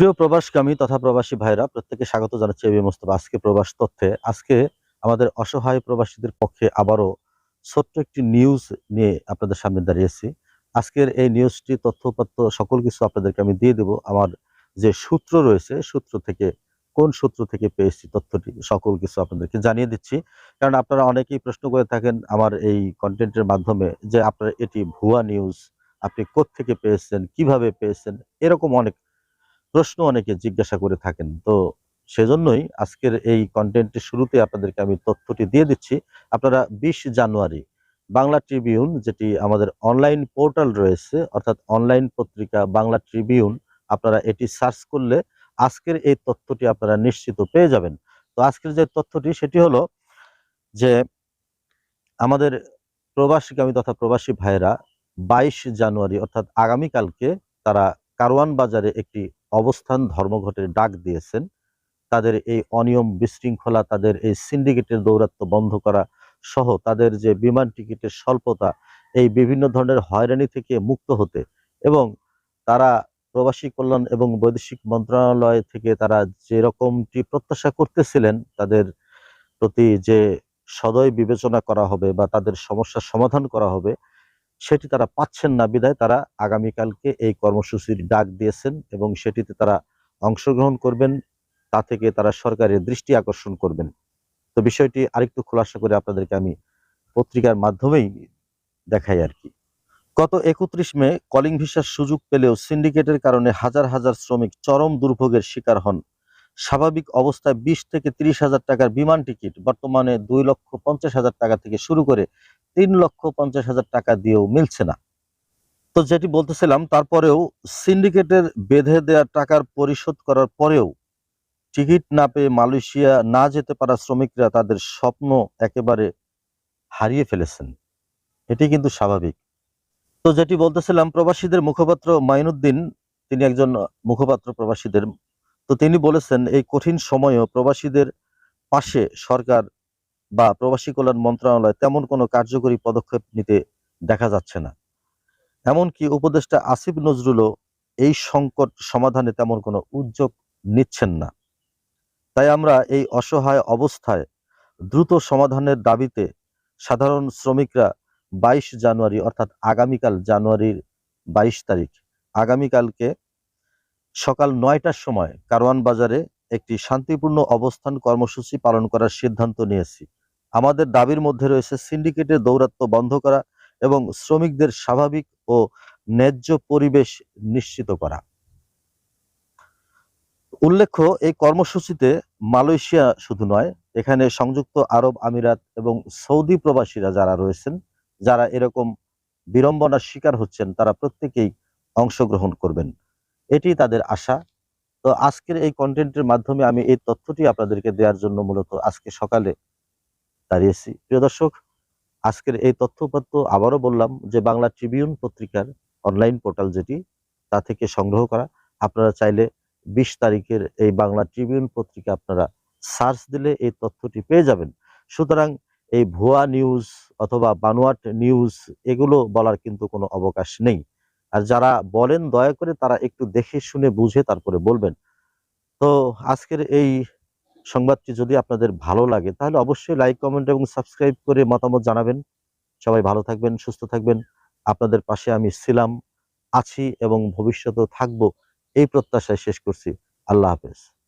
প্রিয় প্রবাসকামী তথা প্রবাসী ভাইরা প্রত্যেকে স্বাগত জানাচ্ছি এবি মোস্তফা। আজকে প্রবাস তথ্যে, আজকে আমাদের অসহায় প্রবাসীদের পক্ষে আবারও ছোট্ট একটি নিউজ নিয়ে আপনাদের সামনে দাঁড়িয়েছি। আজকের এই নিউজটি, তথ্যপত্র, সকল কিছু আপনাদেরকে আমি দিয়ে দেব। আমার যে সূত্র রয়েছে, সূত্র থেকে, কোন সূত্র থেকে পেয়েছি তথ্যটি, সকল কিছু আপনাদেরকে জানিয়ে দিচ্ছি। কারণ আপনারা অনেকেই প্রশ্ন করে থাকেন আমার এই কন্টেন্টের মাধ্যমে যে আপনার এটি ভুয়া নিউজ, আপনি থেকে পেয়েছেন, কীভাবে পেয়েছেন, এরকম অনেক প্রশ্ন অনেকে জিজ্ঞাসা করে থাকেন। তো সেজন্যই আজকের এই কন্টেন্টের শুরুতে আপনাদেরকে আমি তথ্যটি দিয়ে দিচ্ছি। আপনারা বিশ জানুয়ারি বাংলা ট্রিবিউন, যেটি আমাদের অনলাইন পোর্টাল রয়েছে, অর্থাৎ অনলাইন পত্রিকা বাংলা ট্রিবিউন, আপনারা এটি সার্চ করলে আজকের এই তথ্যটি আপনারা নিশ্চিত পেয়ে যাবেন। তো আজকের যে তথ্যটি, সেটি হলো যে আমাদের প্রবাসীগামী তথা প্রবাসী ভাইয়েরা বাইশ জানুয়ারি, অর্থাৎ আগামীকালকে তারা কারওয়ান বাজারে একটি অবস্থান ধর্মঘটের ডাক দিয়েছেন। তাদের এই অনিয়ম বিশৃঙ্খলা, তাদের এই সিন্ডিকেটের দৌরাত্ম্য বন্ধ করা সহ তাদের যে বিমান টিকিটের স্বল্পতা, এই বিভিন্ন ধরনের হয়রানি থেকে মুক্ত হতে এবং তারা প্রবাসী কল্যাণ এবং বৈদেশিক মন্ত্রণালয় থেকে তারা যেরকমটি প্রত্যাশা করতেছিলেন, তাদের প্রতি যে সদয় বিবেচনা করা হবে বা তাদের সমস্যার সমাধান করা হবে সেটি তারা পাচ্ছেন না বিদায় তারা আগামীকালকে এই কর্মসূচির ডাক দিয়েছেন এবং সেটিতে তারা অংশগ্রহণ করবেন, তা থেকে তারা সরকারের দৃষ্টি আকর্ষণ করবেন। তো বিষয়টি আরেকটু খোলাসা করে আপনাদেরকে আমি পত্রিকার মাধ্যমেই দেখাই আর কি। গত একত্রিশ মে কলিং ভিসার সুযোগ পেলেও সিন্ডিকেটের কারণে হাজার হাজার শ্রমিক চরম দুর্ভোগের শিকার হন। স্বাভাবিক অবস্থায় বিশ থেকে তিরিশ হাজার টাকার বিমান টিকিট, বর্তমানে দুই লক্ষ পঞ্চাশ হাজার টাকা থেকে শুরু করে তিন লক্ষ পঞ্চাশ হাজার টাকা দিয়েও মিলছে না। তো যেটি বলতেছিলাম, তারপরেও সিন্ডিকেটের বেঁধে দেওয়া টাকার পরিশোধ করার পরেও টিকিট না পেয়ে মালয়েশিয়া না যেতে পারা শ্রমিকরা তাদের স্বপ্ন একেবারে হারিয়ে ফেলেছেন। এটি কিন্তু স্বাভাবিক। তো যেটি বলতেছিলাম, প্রবাসীদের মুখপাত্র মাইনুদ্দিন, তিনি একজন মুখপাত্র প্রবাসীদের, তো তিনি বলেছেন, এই কঠিন সময়েও প্রবাসীদের পাশে সরকার বা প্রবাসী কল্যাণ মন্ত্রণালয় তেমন কোনো কার্যকরী পদক্ষেপ নিতে দেখা যাচ্ছে না। এমনকি উপদেষ্টা আসিফ নজরুলও এই সংকট সমাধানে তেমন কোনো উদ্যোগ নিচ্ছেন না। তাই আমরা এই অসহায় অবস্থায় দ্রুত সমাধানের দাবিতে সাধারণ শ্রমিকরা বাইশ জানুয়ারি অর্থাৎ আগামীকাল জানুয়ারির বাইশ তারিখ, আগামীকালকে সকাল নয়টার সময় কারওয়ান বাজারে একটি শান্তিপূর্ণ অবস্থান কর্মসূচি পালন করার সিদ্ধান্ত নিয়েছি। আমাদের দাবির মধ্যে রয়েছে সিন্ডিকেটের দৌরাত্ম্য বন্ধ করা এবং শ্রমিকদের স্বাভাবিক ও ন্যায্য পরিবেশ নিশ্চিত করা। উল্লেখ্য, এই কর্মসূচিতে মালয়েশিয়া শুধু নয়, এখানে সংযুক্ত আরব আমিরাত এবং সৌদি প্রবাসীরা যারা রয়েছেন, যারা এরকম বিড়ম্বনার শিকার হচ্ছেন, তারা প্রত্যেকেই অংশগ্রহণ করবেন। এটি তাদের আশা। তো আজকের এই কন্টেন্টের মাধ্যমে আমি এই তথ্যটি আপনাদেরকে দেওয়ার জন্য মূলত আজকে সকালে দাঁড়িয়েছি। প্রিয় দর্শক, আজকের এই তথ্য তথ্যপত্র আবারও বললাম যে বাংলা ট্রিবিউন পত্রিকার অনলাইন পোর্টাল যেটি, তা থেকে সংগ্রহ করা। আপনারা চাইলে বিশ তারিখের এই বাংলা ট্রিবিউন পত্রিকা আপনারা সার্চ দিলে এই তথ্যটি পেয়ে যাবেন। সুতরাং এই ভুয়া নিউজ অথবা বানোয়াট নিউজ, এগুলো বলার কিন্তু কোনো অবকাশ নেই। আর যারা বলেন দয়া করে তারা একটু দেখে শুনে বুঝে তারপরে বলবেন। তো আজকের এই সংবাদটি যদি আপনাদের ভালো লাগে, তাহলে অবশ্যই লাইক কমেন্ট এবং সাবস্ক্রাইব করে মতামত জানাবেন। সবাই ভালো থাকবেন, সুস্থ থাকবেন। আপনাদের পাশে আমি ছিলাম, আছি এবং ভবিষ্যতেও থাকব, এই প্রত্যাশায় শেষ করছি। আল্লাহ হাফেজ।